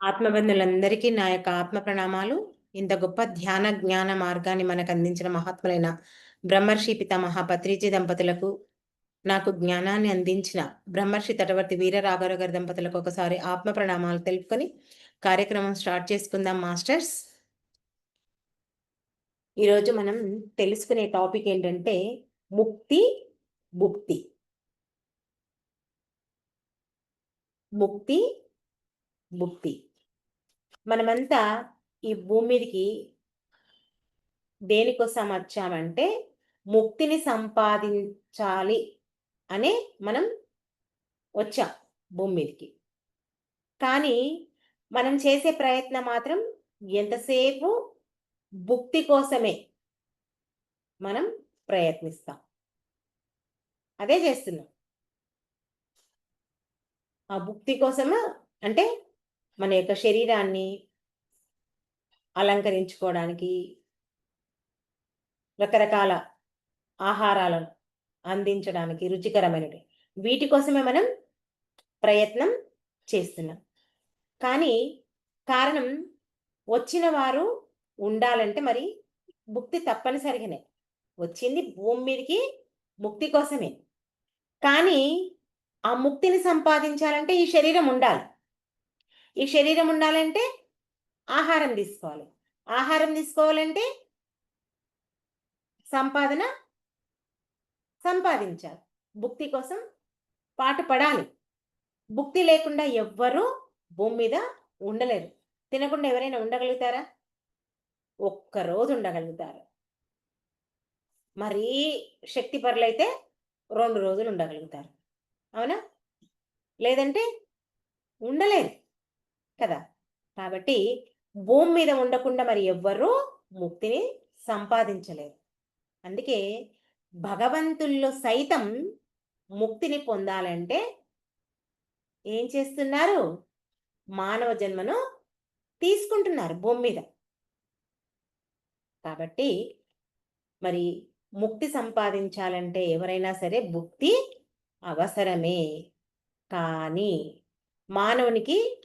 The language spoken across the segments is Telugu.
ఆత్మబంధులందరికీ నా యొక్క ఆత్మ ప్రణామాలు. ఇంత గొప్ప ధ్యాన జ్ఞాన మార్గాన్ని మనకు అందించిన మహాత్ములైన బ్రహ్మర్షి పితామహ పత్రిజీ దంపతులకు నాకు జ్ఞానాన్ని అందించిన బ్రహ్మర్షి తటవర్తి వీర రాఘవ గారి దంపతులకు ఒకసారి ఆత్మ ప్రణామాలు తెలుపుకొని కార్యక్రమం స్టార్ట్ చేసుకుందాం మాస్టర్స్. ఈరోజు మనం తెలుసుకునే టాపిక్ ఏంటంటే ముక్తి భుక్తి ముక్తి భుక్తి మనమంతా ఈ భూమి మీదకి దేనికోసం వచ్చామంటే ముక్తిని సంపాదించాలి అనే మనం వచ్చాం భూమి మీదకి కానీ మనం చేసే ప్రయత్నం మాత్రం ఎంతసేపు భుక్తి కోసమే మనం ప్రయత్నిస్తాం. అదే చేస్తున్నాం. ఆ భుక్తి కోసము అంటే మన యొక్క శరీరాన్ని అలంకరించుకోవడానికి రకరకాల ఆహారాలను అందించడానికి రుచికరమైనవి. వీటి కోసమే మనం ప్రయత్నం చేస్తున్నాం. కానీ కారణం వచ్చిన వారు ఉండాలంటే మరి ముక్తి తప్పనిసరిగానే. వచ్చింది భూమి మీదకి ముక్తి కోసమే. కానీ ఆ ముక్తిని సంపాదించాలంటే ఈ శరీరం ఉండాలి. ఈ శరీరం ఉండాలంటే ఆహారం తీసుకోవాలి. ఆహారం తీసుకోవాలంటే సంపాదన సంపాదించాలి. భుక్తి కోసం పాటు పడాలి. భుక్తి లేకుండా ఎవ్వరూ భూమి మీద ఉండలేరు. తినకుండా ఎవరైనా ఉండగలుగుతారా? ఒక్కరోజు ఉండగలుగుతారు. మరీ శక్తి పరులైతే రెండు రోజులు ఉండగలుగుతారు. అవునా? లేదంటే ఉండలేరు. కదా? కాబట్టి భూమి మీద ఉండకుండా మరి ఎవ్వరూ ముక్తిని సంపాదించలేరు. అందుకే భగవంతుల్లో సైతం ముక్తిని పొందాలంటే ఏం చేస్తున్నారు? మానవ జన్మను తీసుకుంటున్నారు భూమి మీద. కాబట్టి మరి ముక్తి సంపాదించాలంటే ఎవరైనా సరే ముక్తి అవసరమే. కానీ మానవునికి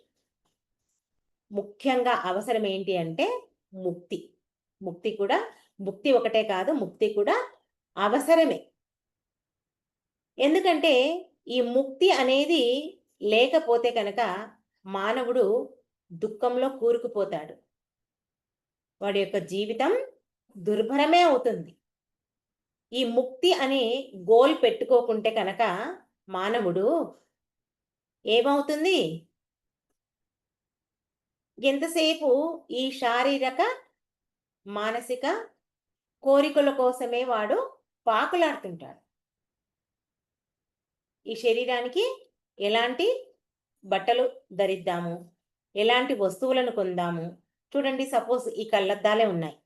ముఖ్యంగా అవసరం ఏంటి అంటే ముక్తి. ముక్తి కూడా ముక్తి ఒకటే కాదు ముక్తి కూడా అవసరమే. ఎందుకంటే ఈ ముక్తి అనేది లేకపోతే కనుక మానవుడు దుఃఖంలో కూరుకుపోతాడు. వాడి యొక్క జీవితం దుర్భరమే అవుతుంది. ఈ ముక్తి అనే గోల్ పెట్టుకోకుంటే కనుక మానవుడు ఏమవుతుంది? ఎంతసేపు ఈ శారీరక మానసిక కోరికల కోసమే వాడు పాకులాడుతుంటాడు. ఈ శరీరానికి ఎలాంటి బట్టలు ధరిద్దాము? ఎలాంటి వస్తువులను కొందాము? చూడండి సపోజ్ ఈ కళ్ళద్దాలే ఉన్నాయి.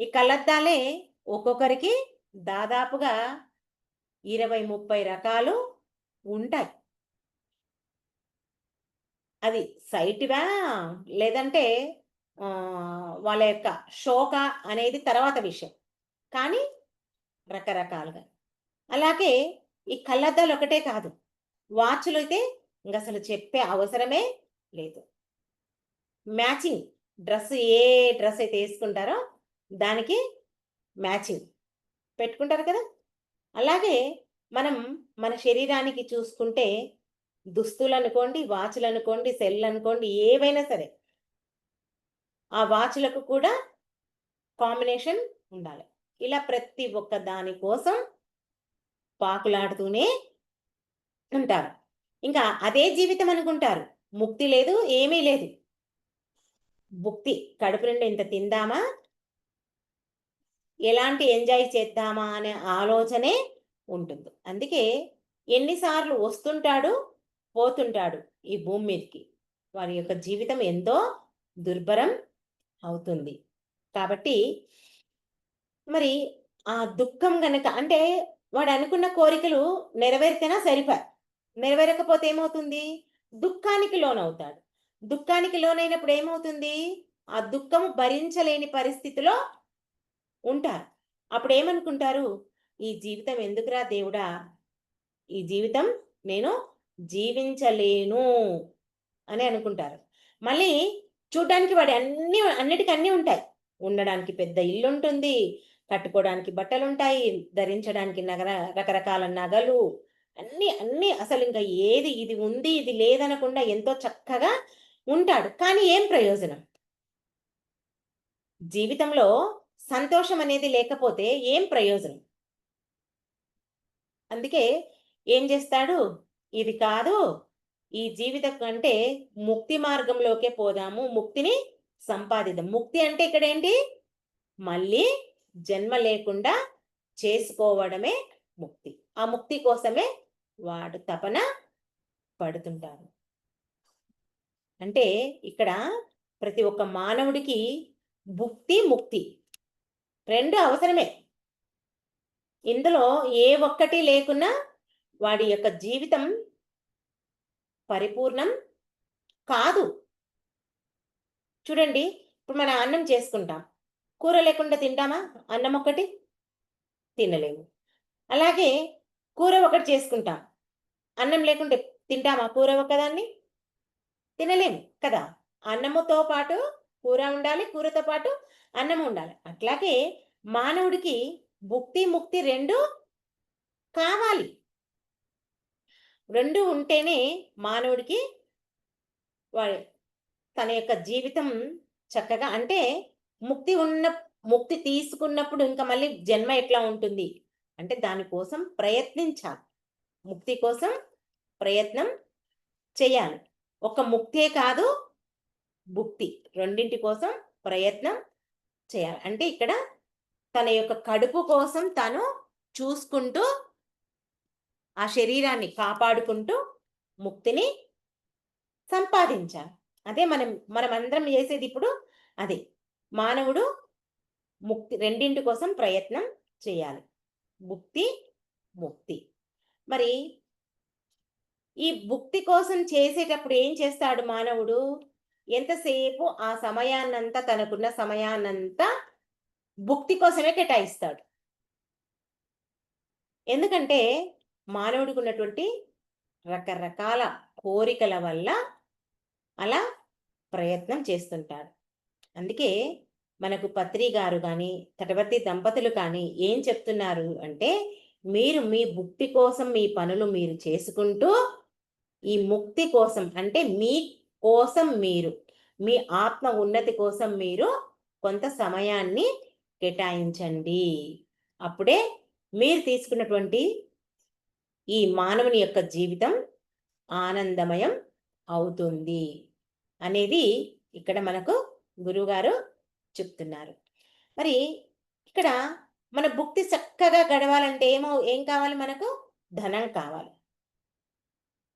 ఈ కళ్ళద్దాలే ఒక్కొక్కరికి దాదాపుగా ఇరవై ముప్పై రకాలు ఉంటాయి. అది సైట్వా? లేదంటే వాళ్ళ యొక్క శోక అనేది తర్వాత విషయం. కానీ రకరకాలుగా. అలాగే ఈ కళ్ళద్దాలు ఒకటే కాదు. వాచ్లు అయితే ఇంక అసలు చెప్పే అవసరమే లేదు. మ్యాచింగ్. డ్రెస్ ఏ డ్రెస్ అయితే వేసుకుంటారో దానికి మ్యాచింగ్ పెట్టుకుంటారు కదా. అలాగే మనం మన శరీరానికి చూసుకుంటే దుస్తులు అనుకోండి వాచ్లు అనుకోండి సెల్ అనుకోండి ఏవైనా సరే. ఆ వాచ్లకు కూడా కాంబినేషన్ ఉండాలి. ఇలా ప్రతి ఒక్క దాని కోసం పాకులాడుతూనే ఉంటారు. ఇంకా అదే జీవితం అనుకుంటారు. ముక్తి లేదు ఏమీ లేదు. ముక్తి కడుపు నుండి ఇంత తిందామా? ఎలాంటి ఎంజాయ్ చేద్దామా అనే ఆలోచనే ఉంటుంది. అందుకే ఎన్నిసార్లు వస్తుంటాడు పోతుంటాడు ఈ భూమి మీదకి. వారి యొక్క జీవితం ఎంతో దుర్భరం అవుతుంది. కాబట్టి మరి ఆ దుఃఖం గనక అంటే వాడు అనుకున్న కోరికలు నెరవేరితేనా సరిపా నెరవేరకపోతే ఏమవుతుంది? దుఃఖానికి లోనవుతాడు. దుఃఖానికి లోనైనప్పుడు ఏమవుతుంది? ఆ దుఃఖం భరించలేని పరిస్థితిలో ఉంటారు. అప్పుడు ఏమనుకుంటారు? ఈ జీవితం ఎందుకురా దేవుడా? ఈ జీవితం నేను జీవించలేను అని అనుకుంటారు. మళ్ళీ చూడడానికి వాడి అన్ని అన్నిటికన్నీ ఉంటాయి. ఉండడానికి పెద్ద ఇల్లు ఉంటుంది కట్టుకోవడానికి బట్టలు ఉంటాయి ధరించడానికి నగర రకరకాల నగలు అన్ని అన్ని అసలు ఇంకా ఏది ఇది ఉంది ఇది లేదనకుండా ఎంతో చక్కగా ఉంటాడు. కానీ ఏం ప్రయోజనం? జీవితంలో సంతోషం అనేది లేకపోతే ఏం ప్రయోజనం? అందుకే ఏం చేస్తాడు? ఇది కాదు. ఈ జీవిత కంటే ముక్తి మార్గంలోకే పోదాము. ముక్తిని సంపాదిద్దాం. ముక్తి అంటే ఇక్కడ ఏంటి? మళ్ళీ జన్మ లేకుండా చేసుకోవడమే ముక్తి. ఆ ముక్తి కోసమే వాడు తపన పడుతుంటారు అంటే ఇక్కడ ప్రతి ఒక్క మానవుడికి భుక్తి ముక్తి రెండు అవసరమే. ఇందులో ఏ ఒక్కటి లేకున్నా వాడి యొక్క జీవితం పరిపూర్ణం కాదు. చూడండి ఇప్పుడు మనం అన్నం చేసుకుంటాం. కూర లేకుండా తింటామా? అన్నం ఒకటి తినలేము. అలాగే కూర ఒకటి చేసుకుంటాం. అన్నం లేకుంటే తింటామా? కూర ఒకదాన్ని తినలేము కదా. అన్నముతో పాటు కూర ఉండాలి కూరతో పాటు అన్నం ఉండాలి. అట్లాగే మానవుడికి భుక్తి ముక్తి రెండు కావాలి. రెండు ఉంటేనే మానవుడికి వాడి తన యొక్క జీవితం చక్కగా అంటే ముక్తి ఉన్న ముక్తి తీసుకున్నప్పుడు ఇంకా మళ్ళీ జన్మ ఎట్లా ఉంటుంది? అంటే దానికోసం ప్రయత్నించాలి. ముక్తి కోసం ప్రయత్నం చేయాలి. ఒక ముక్తే కాదు భుక్తి రెండింటి కోసం ప్రయత్నం చేయాలి. అంటే ఇక్కడ తన యొక్క కడుపు కోసం తను చూసుకుంటూ ఆ శరీరాన్ని కాపాడుకుంటూ ముక్తిని సంపాదించాలి. అదే మనం మనం అందరం చేసేది ఇప్పుడు అదే. మానవుడు ముక్తి రెండింటి కోసం ప్రయత్నం చేయాలి. ముక్తి ముక్తి. మరి ఈ భుక్తి కోసం చేసేటప్పుడు ఏం చేస్తాడు మానవుడు? ఎంతసేపు ఆ సమయాన్నంతా తనకున్న సమయాన్నంతా భుక్తి కోసమే కేటాయిస్తాడు. ఎందుకంటే మానవుడికి ఉన్నటువంటి రకరకాల కోరికల వల్ల అలా ప్రయత్నం చేస్తుంటాడు అందుకే మనకు పత్రి గారు కానీ తటవర్తి దంపతులు కానీ ఏం చెప్తున్నారు అంటే మీరు మీ భుక్తి కోసం మీ పనులు మీరు చేసుకుంటూ ఈ ముక్తి కోసం అంటే మీ కోసం మీరు మీ ఆత్మ ఉన్నతి కోసం మీరు కొంత సమయాన్ని కేటాయించండి. అప్పుడే మీరు తీసుకున్నటువంటి ఈ మానవుని యొక్క జీవితం ఆనందమయం అవుతుంది అనేది ఇక్కడ మనకు గురువుగారు చెప్తున్నారు. మరి ఇక్కడ మన భుక్తి చక్కగా గడవాలంటే ఏమో ఏం కావాలి మనకు? ధనం కావాలి.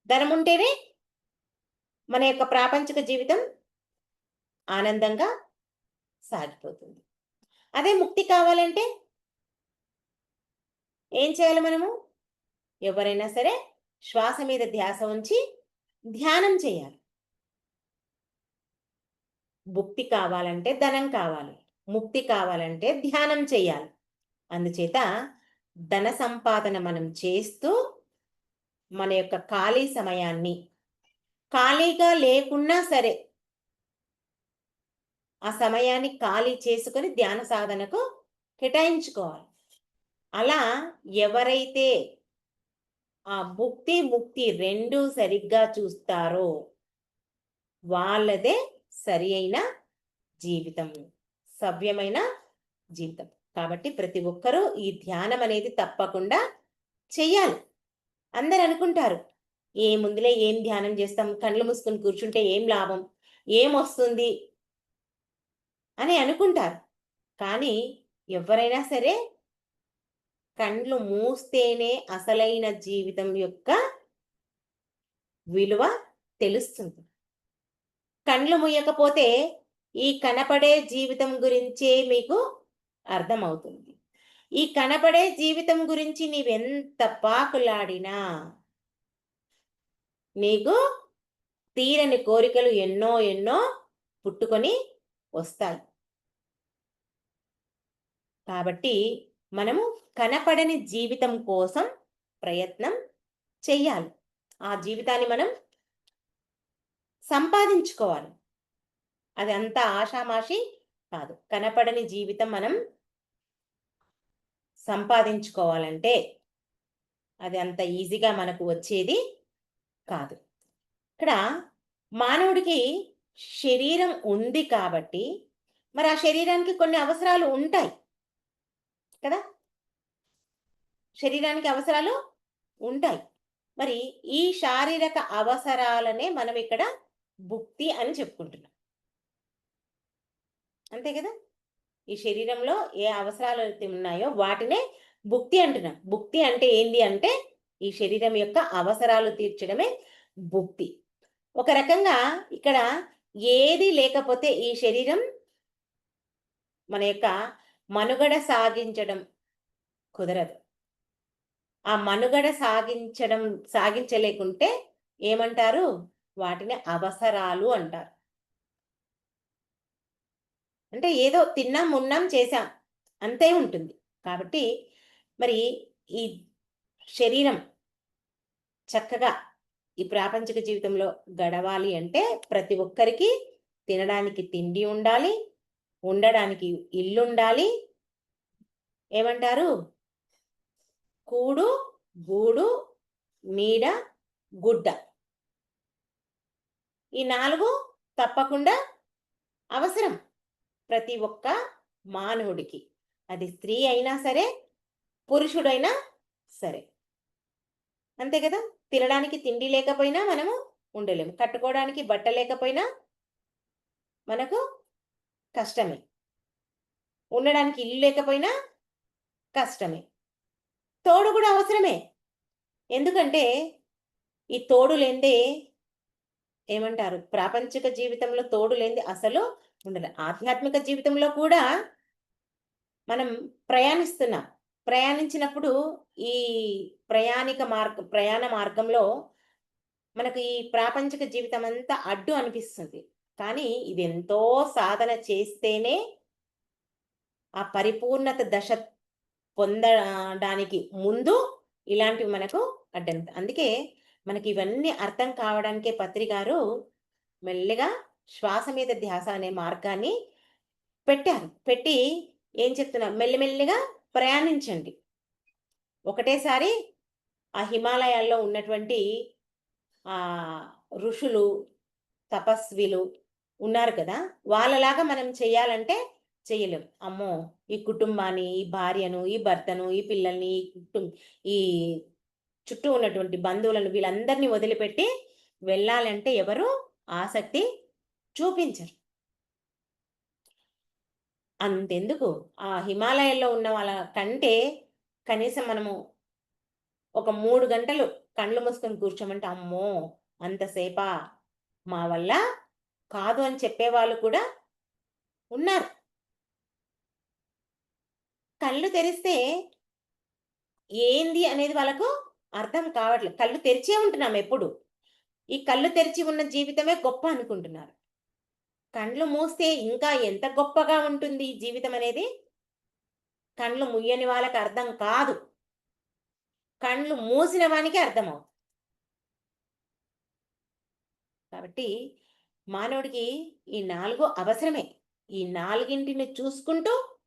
ధనం ఉంటేనే మన యొక్క ప్రాపంచిక జీవితం ఆనందంగా సాగిపోతుంది. అదే ముక్తి కావాలంటే ఏం చేయాలి మనము? ఎవరైనా సరే శ్వాస మీద ధ్యాస ఉంచి ధ్యానం చేయాలి. భుక్తి కావాలంటే ధనం కావాలి. ముక్తి కావాలంటే ధ్యానం చేయాలి. అందుచేత ధన సంపాదన మనం చేస్తూ మన యొక్క ఖాళీ సమయాన్ని ఖాళీగా లేకున్నా సరే ఆ సమయాన్ని ఖాళీ చేసుకొని ధ్యాన సాధనకు కేటాయించుకోవాలి. అలా ఎవరైతే ఆ భుక్తి ముక్తి రెండు సరిగ్గా చూస్తారో వాళ్ళదే సరి అయిన జీవితం సవ్యమైన జీవితం. కాబట్టి ప్రతి ఒక్కరూ ఈ ధ్యానం అనేది తప్పకుండా చెయ్యాలి. అందరు అనుకుంటారు ఏముందిలే ఏం ధ్యానం చేస్తాం కళ్ళు మూసుకుని కూర్చుంటే ఏం లాభం ఏం వస్తుంది అని అనుకుంటారు. కానీ ఎవరైనా సరే కండ్లు మూస్తేనే అసలైన జీవితం యొక్క విలువ తెలుస్తుంది. కండ్లు ముయ్యకపోతే ఈ కనపడే జీవితం గురించే మీకు అర్థమవుతుంది. ఈ కనపడే జీవితం గురించి నీవెంత పాకులాడినా నీకు తీరని కోరికలు ఎన్నో ఎన్నో పుట్టుకొని వస్తాయి. కాబట్టి మనము కనపడని జీవితం కోసం ప్రయత్నం చెయ్యాలి. ఆ జీవితాన్ని మనం సంపాదించుకోవాలి. అది అంత ఆషామాషి కాదు. కనపడని జీవితం మనం సంపాదించుకోవాలంటే అది అంత ఈజీగా మనకు వచ్చేది కాదు. ఇక్కడ మానవుడికి శరీరం ఉంది కాబట్టి మరి ఆ శరీరానికి కొన్ని అవసరాలు ఉంటాయి. కదా? శరీరానికి అవసరాలు ఉంటాయి. మరి ఈ శారీరక అవసరాలనే మనం ఇక్కడ భుక్తి అని చెప్పుకుంటున్నాం. అంతే కదా? ఈ శరీరంలో ఏ అవసరాలు అయితే ఉన్నాయో వాటినే భుక్తి అంటున్నాం. భుక్తి అంటే ఏంది అంటే ఈ శరీరం యొక్క అవసరాలు తీర్చడమే భుక్తి. ఒక రకంగా ఇక్కడ ఏది లేకపోతే ఈ శరీరం మన యొక్క మనుగడ సాగించడం కుదరదు. ఆ మనుగడ సాగించడం సాగించలేకుంటే ఏమంటారు? వాటిని అవసరాలు అంటారు. అంటే ఏదో తిన్నాం ఉన్నాం చేశాం అంతే ఉంటుంది. కాబట్టి మరి ఈ శరీరం చక్కగా ఈ ప్రాపంచిక జీవితంలో గడవాలి అంటే ప్రతి ఒక్కరికి తినడానికి తిండి ఉండాలి ఉండడానికి ఇల్లు ఉండాలి ఏమంటారు? కూడు గూడు నీడ గుడ్డ. ఈ నాలుగు తప్పకుండా అవసరం ప్రతి ఒక్క మానవుడికి. అది స్త్రీ అయినా సరే పురుషుడైనా సరే. అంతే కదా? తినడానికి తిండి లేకపోయినా మనము ఉండలేము. కట్టుకోవడానికి బట్ట లేకపోయినా మనకు కష్టమే. ఉండడానికి ఇల్లు లేకపోయినా కష్టమే. తోడు కూడా అవసరమే. ఎందుకంటే ఈ తోడు లేదే ఏమంటారు? ప్రాపంచిక జీవితంలో తోడు లేనిది అసలు ఉండదు. ఆధ్యాత్మిక జీవితంలో కూడా మనం ప్రయాణిస్తున్నాం. ప్రయాణించినప్పుడు ఈ ప్రయాణిక మార్గ ప్రయాణ మార్గంలో మనకు ఈ ప్రాపంచిక జీవితం అంతా అడ్డు అనిపిస్తుంది. కానీ ఇది ఎంతో సాధన చేస్తేనే ఆ పరిపూర్ణత దశ పొందడానికి ముందు ఇలాంటివి మనకు అడ్డం అందుకే మనకి ఇవన్నీ అర్థం కావడానికే పత్రికారు మెల్లగా శ్వాస మీద ధ్యాస అనే మార్గాన్ని పెట్టారు. పెట్టి ఏం చెప్తున్నా మెల్లిమెల్లిగా ప్రయాణించండి. ఒకటేసారి ఆ హిమాలయాల్లో ఉన్నటువంటి ఆ ఋషులు తపస్విలు ఉన్నారు కదా వాళ్ళలాగా మనం చేయాలంటే చేయలేం. అమ్మో ఈ కుటుంబాన్ని ఈ భార్యను ఈ భర్తను ఈ పిల్లల్ని ఈ ఈ చుట్టూ ఉన్నటువంటి బంధువులను వీళ్ళందరినీ వదిలిపెట్టి వెళ్ళాలంటే ఎవరు ఆసక్తి చూపించరు. అంతెందుకు? ఆ హిమాలయాల్లో ఉన్న వాళ్ళ కంటే కనీసం మనము ఒక మూడు గంటలు కళ్ళు మూసుకొని కూర్చోమంటే అమ్మో అంతసేపా? మా వల్ల కాదు అని చెప్పేవాళ్ళు కూడా ఉన్నారు. కళ్ళు తెరిస్తే ఏంది అనేది వాళ్ళకు అర్థం కావట్లేదు కళ్ళు తెరిచే ఉంటున్నాం ఎప్పుడు. ఈ కళ్ళు తెరిచి ఉన్న జీవితమే గొప్ప అనుకుంటున్నారు. కళ్ళు మూస్తే ఇంకా ఎంత గొప్పగా ఉంటుంది ఈ జీవితం అనేది? కళ్ళు ముయ్యని వాళ్ళకి అర్థం కాదు. కళ్ళు మూసిన వానికి అర్థమవుతుంది. కాబట్టి మానవుడికి ఈ నాలుగు అవసరమే. ఈ నాలుగింటిని చూసుకుంటూ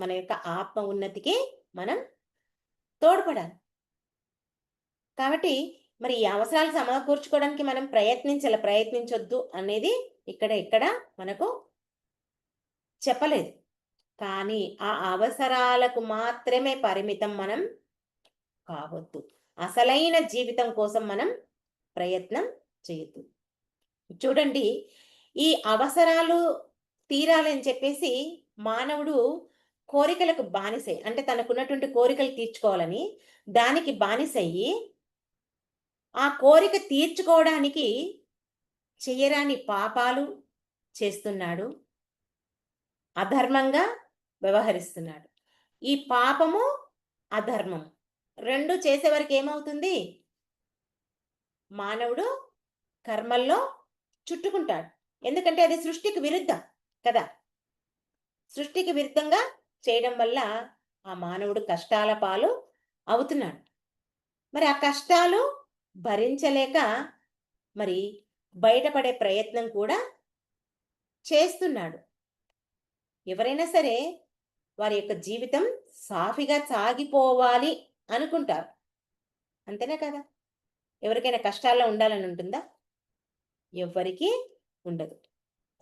మన యొక్క ఆత్మ ఉన్నతికి మనం తోడ్పడాలి. కాబట్టి మరి ఈ అవసరాలు సమకూర్చుకోవడానికి మనం ప్రయత్నించాలి? ప్రయత్నించొద్దు అనేది ఇక్కడ ఇక్కడ మనకు చెప్పలేదు. కానీ ఆ అవసరాలకు మాత్రమే పరిమితం మనం కావద్దు. అసలైన జీవితం కోసం మనం ప్రయత్నం చేయొద్దు. చూడండి ఈ అవసరాలు తీరాలని చెప్పేసి మానవుడు కోరికలకు బానిసై. అంటే తనకున్నటువంటి కోరికలు తీర్చుకోవాలని దానికి బానిసయ్యి ఆ కోరిక తీర్చుకోవడానికి చేయరాని పాపాలు చేస్తున్నాడు. అధర్మంగా వ్యవహరిస్తున్నాడు. ఈ పాపము అధర్మం. రెండు చేసేవరకు ఏమవుతుంది మానవుడు కర్మల్లో చుట్టుకుంటాడు. ఎందుకంటే అది సృష్టికి విరుద్ధం కదా. సృష్టికి విరుద్ధంగా చేయడం వల్ల ఆ మానవుడు కష్టాల పాలు అవుతున్నాడు. మరి ఆ కష్టాలు భరించలేక మరి బయటపడే ప్రయత్నం కూడా చేస్తున్నాడు. ఎవరైనా సరే వారి యొక్క జీవితం సాఫీగా సాగిపోవాలి అనుకుంటారు. అంతేనే కదా? ఎవరికైనా కష్టాల్లో ఉండాలని ఉంటుందా? ఎవ్వరికీ ఉండదు.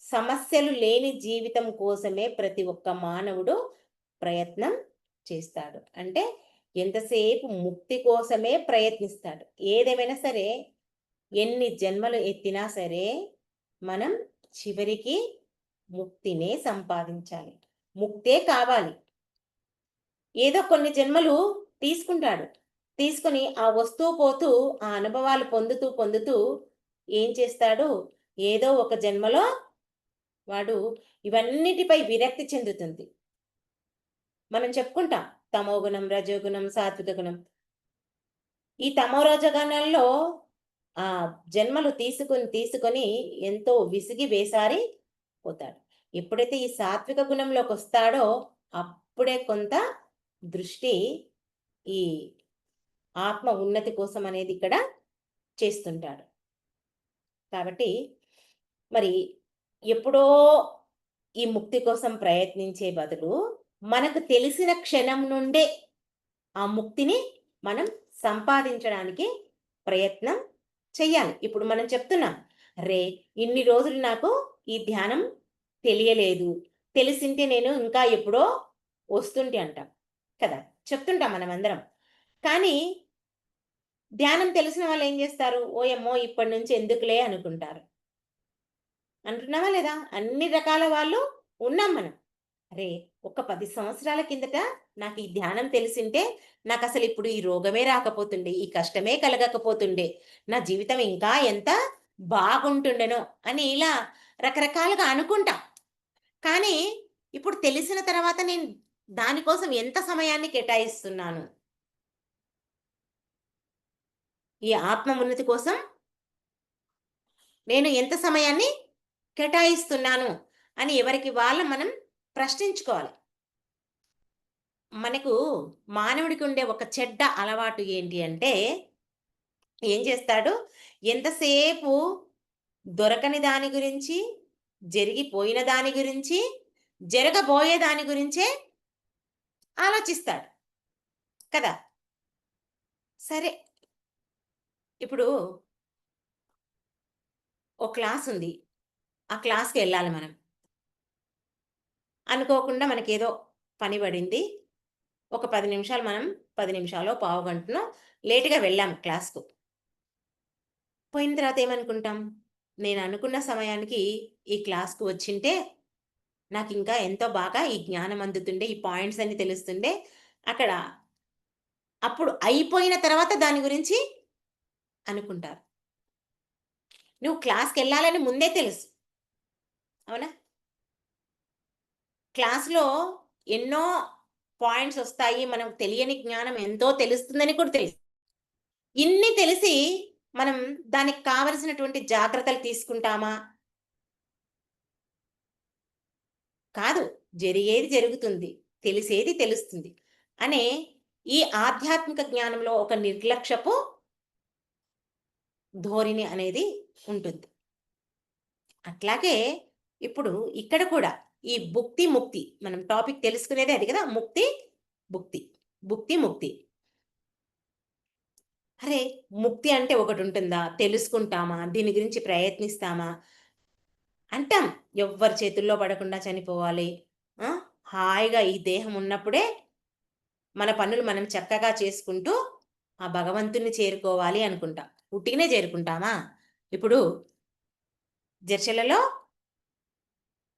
సమస్యలు లేని జీవితం కోసమే ప్రతి ఒక్క మానవుడు ప్రయత్నం చేస్తాడు. అంటే ఎంతసేపు ముక్తి కోసమే ప్రయత్నిస్తాడు. ఏదేమైనా సరే ఎన్ని జన్మలు ఎత్తినా సరే మనం చివరికి ముక్తినే సంపాదించాలి. ముక్తే కావాలి. ఏదో కొన్ని జన్మలు తీసుకుంటాడు. తీసుకుని ఆ వస్తువు పోతూ ఆ అనుభవాలు పొందుతూ పొందుతూ ఏం చేస్తాడు? ఏదో ఒక జన్మలో వాడు ఇవన్నిటిపై విరక్తి చెందుతుంది. మనం చెప్పుకుంటాం తమోగుణం రజోగుణం సాత్విక గుణం. ఈ తమో రజగణాల్లో ఆ జన్మలు తీసుకొని తీసుకొని ఎంతో విసిగి వేసారి పోతాడు. ఎప్పుడైతే ఈ సాత్విక గుణంలోకి వస్తాడో అప్పుడే కొంత దృష్టి ఈ ఆత్మ ఉన్నతి కోసం అనేది ఇక్కడ చేస్తుంటాడు. కాబట్టి మరి ఎప్పుడో ఈ ముక్తి కోసం ప్రయత్నించే బదులు మనకు తెలిసిన క్షణం నుండే ఆ ముక్తిని మనం సంపాదించడానికి ప్రయత్నం చెయ్యాలి. ఇప్పుడు మనం చెప్తున్నాం రే ఇన్ని రోజులు నాకు ఈ ధ్యానం తెలియలేదు. తెలిసింటే నేను ఇంకా ఎప్పుడో వస్తుంటే అంటాం కదా. చెప్తుంటాం మనం అందరం కానీ ధ్యానం తెలిసిన వాళ్ళు ఏం చేస్తారు? ఓయమ్మో ఇప్పటి నుంచి ఎందుకులే అనుకుంటారు. అంటున్నావా లేదా? అన్ని రకాల వాళ్ళు ఉన్నాం మనం. అరే ఒక పది సంవత్సరాల కిందట నాకు ఈ ధ్యానం తెలిసింటే నాకు అసలు ఇప్పుడు ఈ రోగమే రాకపోతుండే ఈ కష్టమే కలగకపోతుండే నా జీవితం ఇంకా ఎంత బాగుంటుండెనో అని ఇలా రకరకాలుగా అనుకుంటా. కానీ ఇప్పుడు తెలిసిన తర్వాత నేను దానికోసం ఎంత సమయాన్ని కేటాయిస్తున్నాను? ఈ ఆత్మ ఉన్నతి కోసం నేను ఎంత సమయాన్ని కేటాయిస్తున్నాను అని ఎవరికి వాళ్ళ మనం ప్రశ్నించుకోవాలి. మనకు మానవుడికి ఉండే ఒక చెడ్డ అలవాటు ఏంటి అంటే ఏం చేస్తాడు? ఎంతసేపు దొరకని దాని గురించి జరిగిపోయిన దాని గురించి జరగబోయే దాని గురించే ఆలోచిస్తాడు. కదా? సరే ఇప్పుడు ఓ క్లాస్ ఉంది. ఆ క్లాస్కి వెళ్ళాలి మనం. అనుకోకుండా మనకేదో పని పడింది. ఒక పది నిమిషాలు మనం పది నిమిషాలు పావు గంటనో లేటుగా వెళ్ళాము క్లాస్కు. పోయిన తర్వాత ఏమనుకుంటాం? నేను అనుకున్న సమయానికి ఈ క్లాస్కు వచ్చింటే నాకు ఇంకా ఎంతో బాగా ఈ జ్ఞానం అందుతుండే ఈ పాయింట్స్ అన్ని తెలుస్తుండే. అక్కడ అప్పుడు అయిపోయిన తర్వాత దాని గురించి అనుకుంటారు. నువ్వు క్లాస్కి వెళ్ళాలని ముందే తెలుసు. అవునా? క్లాస్లో ఎన్నో పాయింట్స్ వస్తాయి. మనకు తెలియని జ్ఞానం ఎంతో తెలుస్తుందని కూడా తెలుసు. ఇన్ని తెలిసి మనం దానికి కావలసినటువంటి జాగ్రత్తలు తీసుకుంటామా? కాదు. జరిగేది జరుగుతుంది. తెలిసేది తెలుస్తుంది. అనే ఈ ఆధ్యాత్మిక జ్ఞానంలో ఒక నిర్లక్ష్యపు ధోరణి అనేది ఉంటుంది. అట్లాగే ఇప్పుడు ఇక్కడ కూడా ఈ భుక్తి ముక్తి మనం టాపిక్ తెలుసుకునేది అది కదా ముక్తి భుక్తి భుక్తి ముక్తి. అరే ముక్తి అంటే ఒకటి ఉంటుందా? తెలుసుకుంటామా? దీని గురించి ప్రయత్నిస్తామా? అంటాం. ఎవ్వరి చేతుల్లో పడకుండా చనిపోవాలి. హాయిగా ఈ దేహం ఉన్నప్పుడే మన పనులు మనం చక్కగా చేసుకుంటూ ఆ భగవంతుని చేరుకోవాలి అనుకుంటాం. ఉట్టిగానే చేరుకుంటామా? ఇప్పుడు జర్షలలో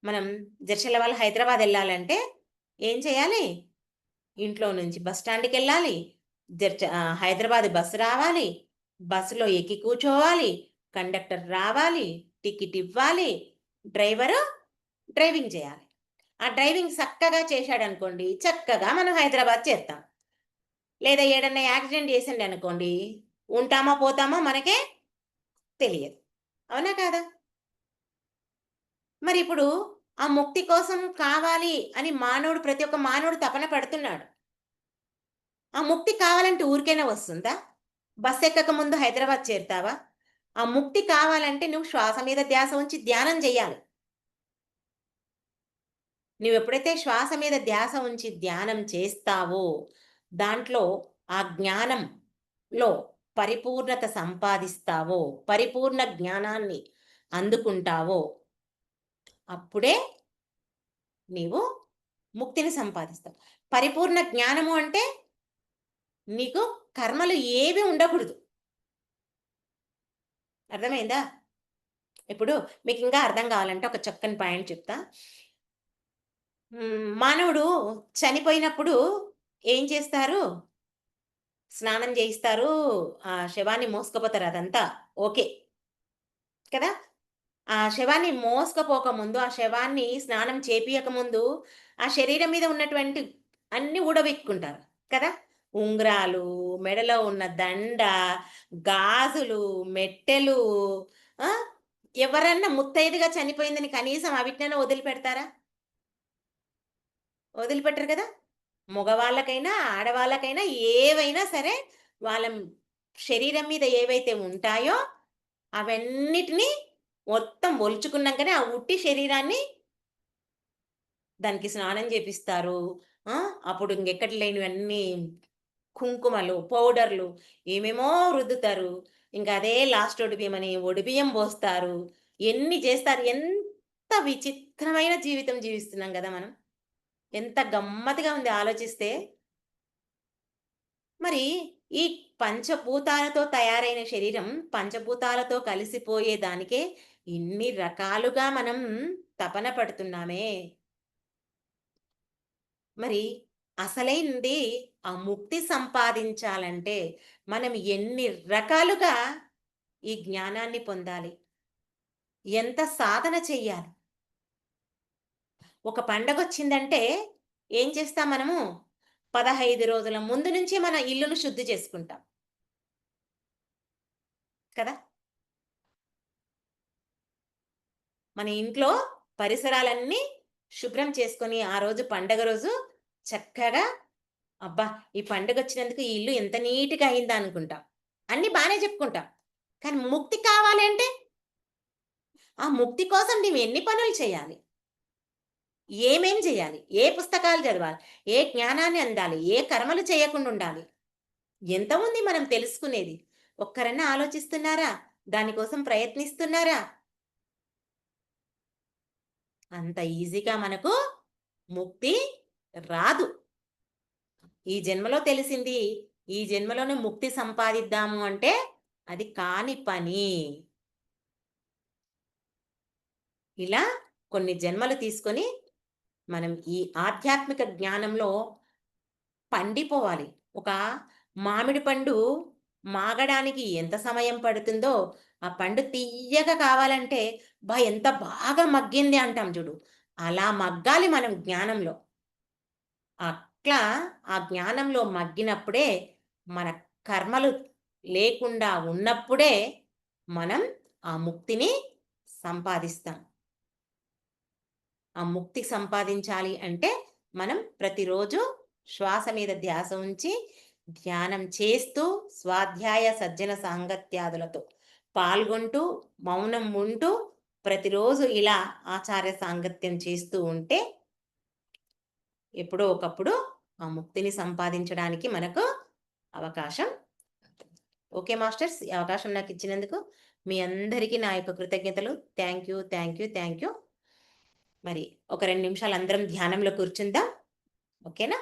మనం జర్షల వాళ్ళు హైదరాబాద్ వెళ్ళాలంటే ఏం చేయాలి? ఇంట్లో నుంచి బస్ స్టాండ్కి వెళ్ళాలి జర్చ హైదరాబాద్ బస్సు రావాలి బస్సులో ఎక్కి కూర్చోవాలి కండక్టర్ రావాలి టికెట్ ఇవ్వాలి డ్రైవరు డ్రైవింగ్ చేయాలి. ఆ డ్రైవింగ్ చక్కగా చేశాడు అనుకోండి చక్కగా మనం హైదరాబాద్ చేస్తాం లేదా ఏడన్నా యాక్సిడెంట్ చేసిండు అనుకోండి ఉంటామా పోతామా మనకే తెలియదు. అవునా కాదా? మరి ఇప్పుడు ఆ ముక్తి కోసం కావాలి అని మానవుడు ప్రతి ఒక్క మానవుడు తపన పడుతున్నాడు. ఆ ముక్తి కావాలంటే ఊరికైనా వస్తుందా? బస్ ఎక్కక ముందు హైదరాబాద్ చేరుతావా? ఆ ముక్తి కావాలంటే నువ్వు శ్వాస మీద ధ్యాస ఉంచి ధ్యానం చేయాలి నువ్వు ఎప్పుడైతే శ్వాస మీద ధ్యాస ఉంచి ధ్యానం చేస్తావో దాంట్లో ఆ జ్ఞానంలో పరిపూర్ణత సంపాదిస్తావో పరిపూర్ణ జ్ఞానాన్ని అందుకుంటావో అప్పుడే నీవు ముక్తిని సంపాదిస్తావు. పరిపూర్ణ జ్ఞానము అంటే నీకు కర్మలు ఏవి ఉండకూడదు. అర్థమైందా? ఇప్పుడు మీకు ఇంకా అర్థం కావాలంటే ఒక చక్కని పాయింట్ చెప్తా. మానవుడు చనిపోయినప్పుడు ఏం చేస్తారు? స్నానం చేయిస్తారు. ఆ శవాన్ని మోసుకపోతారు అదంతా. ఓకే. కదా? ఆ శవాన్ని మోసుకపోకముందు ఆ శవాన్ని స్నానం చేపియకముందు ఆ శరీరం మీద ఉన్నటువంటి అన్ని ఊడబెట్టుకుంటారు. కదా? ఉంగరాలు మెడలో ఉన్న దండ గాజులు మెట్టెలు ఎవరన్నా ముత్తైదుగా చనిపోయిందని కనీసం అవిటినైనా వదిలిపెడతారా? వదిలిపెట్టరు కదా? మగవాళ్ళకైనా ఆడవాళ్ళకైనా ఏవైనా సరే వాళ్ళ శరీరం మీద ఏవైతే ఉంటాయో అవన్నిటినీ మొత్తం ఒలుచుకున్నాకనే ఆ ఉట్టి శరీరాన్ని దానికి స్నానం చేపిస్తారు. అప్పుడు ఇంకెక్కడ లేనివన్నీ కుంకుమలు పౌడర్లు ఏమేమో రుద్దుతారు. ఇంకా అదే లాస్ట్ ఒడిబియ్యం అని ఒడిబియ్యం పోస్తారు. ఎన్ని చేస్తారు? ఎంత విచిత్రమైన జీవితం జీవిస్తున్నాం కదా మనం. ఎంత గమ్మతిగా ఉంది ఆలోచిస్తే. మరి ఈ పంచభూతాలతో తయారైన శరీరం పంచభూతాలతో కలిసిపోయేదానికే ఇన్ని రకాలుగా మనం తపన పడుతున్నామే. మరి అసలైంది ఆ ముక్తి సంపాదించాలంటే మనం ఎన్ని రకాలుగా ఈ జ్ఞానాన్ని పొందాలి. ఎంత సాధన చెయ్యాలి ఒక పండగ వచ్చిందంటే ఏం చేస్తాం మనము? పదహైదు రోజుల ముందు నుంచి మన ఇల్లును శుద్ధి చేసుకుంటాం. కదా? మన ఇంట్లో పరిసరాలన్నీ శుభ్రం చేసుకొని ఆ రోజు పండగ రోజు చక్కగా అబ్బా ఈ పండుగ వచ్చినందుకు ఈ ఇల్లు ఎంత నీట్గా అయిందా అనుకుంటాం. అన్ని బాగానే చెప్పుకుంటాం. కానీ ముక్తి కావాలంటే ఆ ముక్తి కోసం నీవు ఎన్ని పనులు చేయాలి? ఏమేం చేయాలి? ఏ పుస్తకాలు చదవాలి? ఏ జ్ఞానాన్ని అందాలి? ఏ కర్మలు చేయకుండా ఉండాలి? ఎంత ఉంది మనం తెలుసుకునేది? ఒక్కరన్నా ఆలోచిస్తున్నారా? దానికోసం ప్రయత్నిస్తున్నారా? అంత ఈజీగా మనకు ముక్తి రాదు. ఈ జన్మలో తెలిసింది ఈ జన్మలోనే ముక్తి సంపాదిద్దాము అంటే అది కాని పని. ఇలా కొన్ని జన్మలు తీసుకొని మనం ఈ ఆధ్యాత్మిక జ్ఞానంలో పండిపోవాలి. ఒక మామిడి పండు మాగడానికి ఎంత సమయం పడుతుందో ఆ పండు తీయగా కావాలంటే బా ఎంత బాగా మగ్గింది అంటాం చూడు. అలా మగ్గాలి మనం జ్ఞానంలో. అట్లా ఆ జ్ఞానంలో మగ్గినప్పుడే మన కర్మలు లేకుండా ఉన్నప్పుడే మనం ఆ ముక్తిని సంపాదిస్తాం. ఆ ముక్తి సంపాదించాలి అంటే మనం ప్రతిరోజు శ్వాస మీద ధ్యాస ఉంచి ధ్యానం చేస్తూ స్వాధ్యాయ సజ్జన సాంగత్యాదులతో పాల్గొంటూ మౌనం ఉంటూ ప్రతిరోజు ఇలా ఆచార్య సాంగత్యం చేస్తూ ఉంటే ఎప్పుడో ఒకప్పుడు ఆ ముక్తిని సంపాదించడానికి మనకు అవకాశం ఓకే మాస్టర్స్ ఈ అవకాశం నాకు ఇచ్చినందుకు మీ అందరికీ నా యొక్క కృతజ్ఞతలు. Thank you thank you thank you. మరి ఒక రెండు నిమిషాలు అందరం ధ్యానంలో కూర్చుందాం. ఓకేనా?